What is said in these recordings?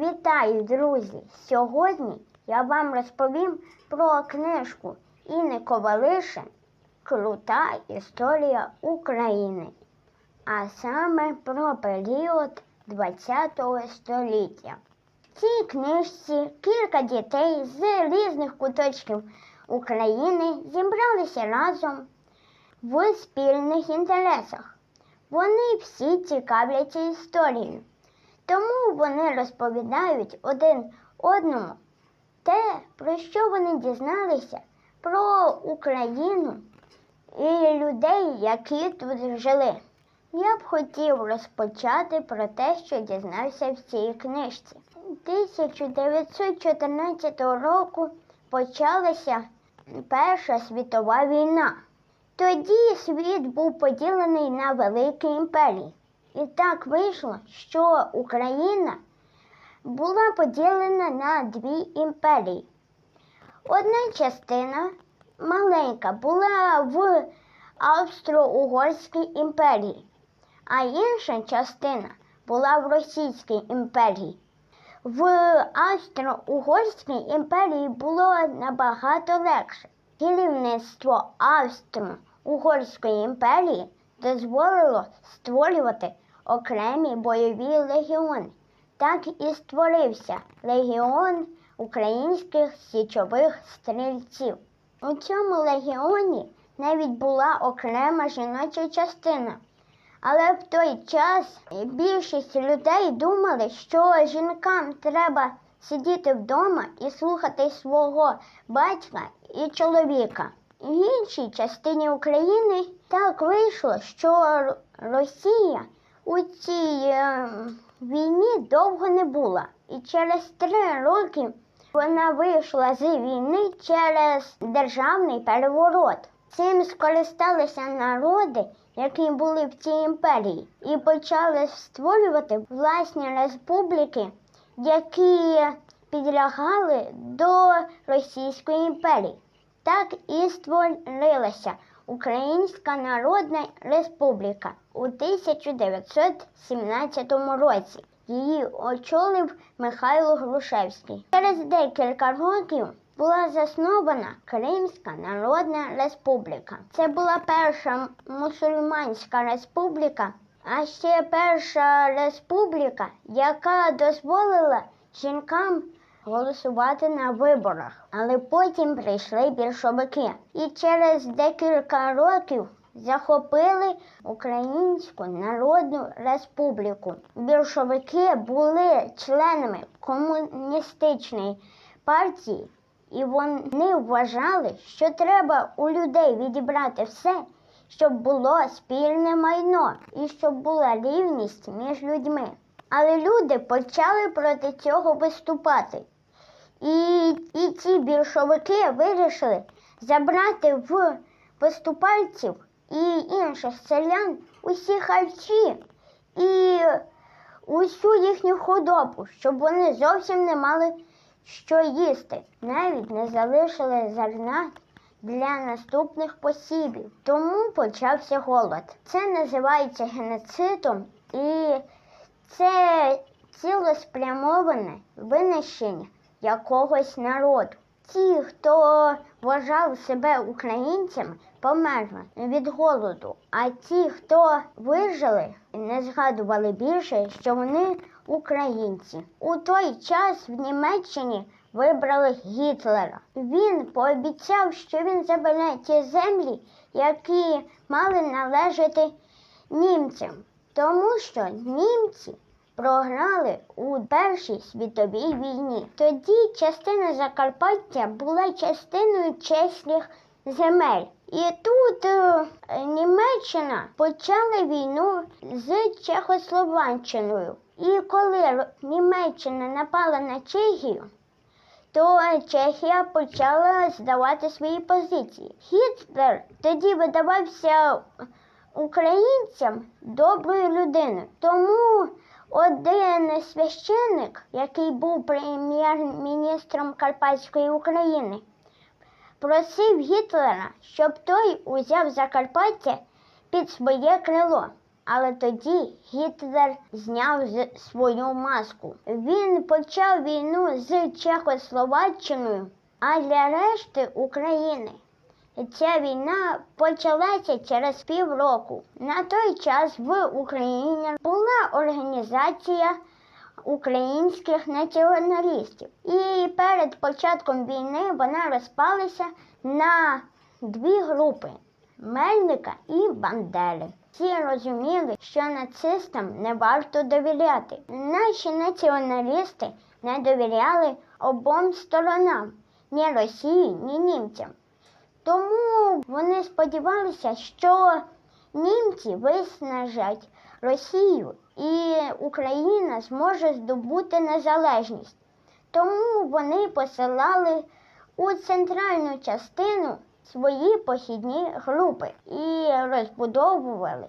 Вітаю, друзі! Сьогодні я вам розповім про книжку Інни Ковалишин Крута історія України, а саме про період ХХ століття. В цій книжці кілька дітей з різних куточків України зібралися разом в спільних інтересах. Вони всі цікавляться історією. Тому вони розповідають один одному те, про що вони дізналися про Україну і людей, які тут жили. Я б хотів розпочати про те, що дізнався в цій книжці. 1914 року почалася Перша світова війна. Тоді світ був поділений на великі імперії. І так вийшло, що Україна була поділена на дві імперії. Одна частина маленька була в Австро-Угорській імперії, а інша частина була в Російській імперії. В Австро-Угорській імперії було набагато легше. Керівництво Австро-Угорської імперії дозволило створювати окремі бойові легіони. Так і створився легіон українських січових стрільців. У цьому легіоні навіть була окрема жіноча частина. Але в той час більшість людей думали, що жінкам треба сидіти вдома і слухати свого батька і чоловіка. В іншій частині України так вийшло, що Росія у цій е, війні довго не була. І через три роки вона вийшла з війни через державний переворот. Цим скористалися народи, які були в цій імперії, і почали створювати власні республіки, які підлягали до Російської імперії. Так і створилася Українська Народна Республіка у 1917 році. Її очолив Михайло Грушевський. Через декілька років була заснована Кримська Народна Республіка. Це була перша мусульманська республіка, а ще перша республіка, яка дозволила жінкам голосувати на виборах. Але потім прийшли більшовики і через декілька років захопили Українську Народну Республіку. Більшовики були членами комуністичної партії, і вони вважали, що треба у людей відібрати все, щоб було спільне майно і щоб була рівність між людьми. Але люди почали проти цього виступати. І, і ці більшовики вирішили забрати в поступальців і інших селян усі харчі і усю їхню худобу, щоб вони зовсім не мали що їсти. Навіть не залишили зерна для наступних посібів. Тому почався голод. Це називається геноцидом і це цілеспрямоване винищення якогось народу. Ті, хто вважав себе українцями, померли від голоду. А ті, хто вижили, не згадували більше, що вони українці. У той час в Німеччині вибрали Гітлера. Він пообіцяв, що він забере ті землі, які мали належати німцям, тому що німці програли у Першій світовій війні. Тоді частина Закарпаття була частиною чеських земель. І тут е, Німеччина почала війну з Чехословаччиною. І коли Німеччина напала на Чехію, то Чехія почала здавати свої позиції. Гітлер тоді видавався українцям доброю людиною. Тому один священник, який був прем'єр-міністром Карпатської України, просив Гітлера, щоб той узяв Закарпаття під своє крило. Але тоді Гітлер зняв свою маску. Він почав війну з Чехословаччиною, а для решти України ця війна почалася через півроку. На той час в Україні була організація українських націоналістів. І перед початком війни вона розпалася на дві групи Мельника і Бандери. Всі розуміли, що нацистам не варто довіряти. Наші націоналісти не довіряли обом сторонам ні Росії, ні німцям. Тому вони сподівалися, що німці виснажать Росію і Україна зможе здобути незалежність. Тому вони посилали у центральну частину свої похідні групи і розбудовували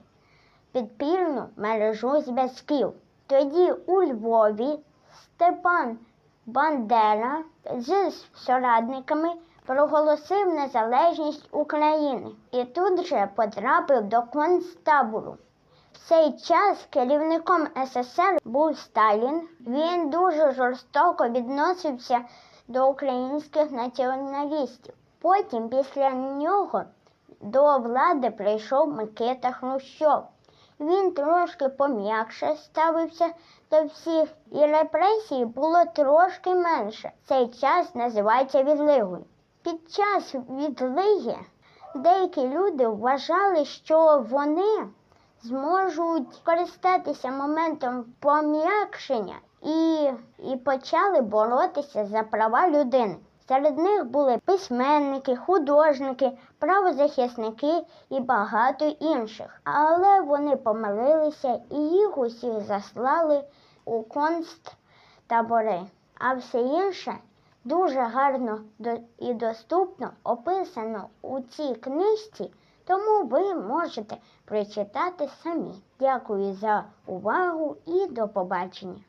підпільну мережу зв'язків. Тоді у Львові Степан Бандера з соратниками проголосив незалежність України і тут же потрапив до концтабору. В цей час керівником СССР був Сталін. Він дуже жорстоко відносився до українських націоналістів. Потім, після нього, до влади прийшов Микита Хрущов. Він трошки пом'якше ставився до всіх, і репресій було трошки менше. Цей час називається відлигою. Під час відлиги деякі люди вважали, що вони зможуть користатися моментом пом'якшення і, і почали боротися за права людини. Серед них були письменники, художники, правозахисники і багато інших. Але вони помилилися і їх усіх заслали у концтабори. А все інше дуже гарно і доступно описано у цій книжці, тому ви можете прочитати самі. Дякую за увагу і до побачення.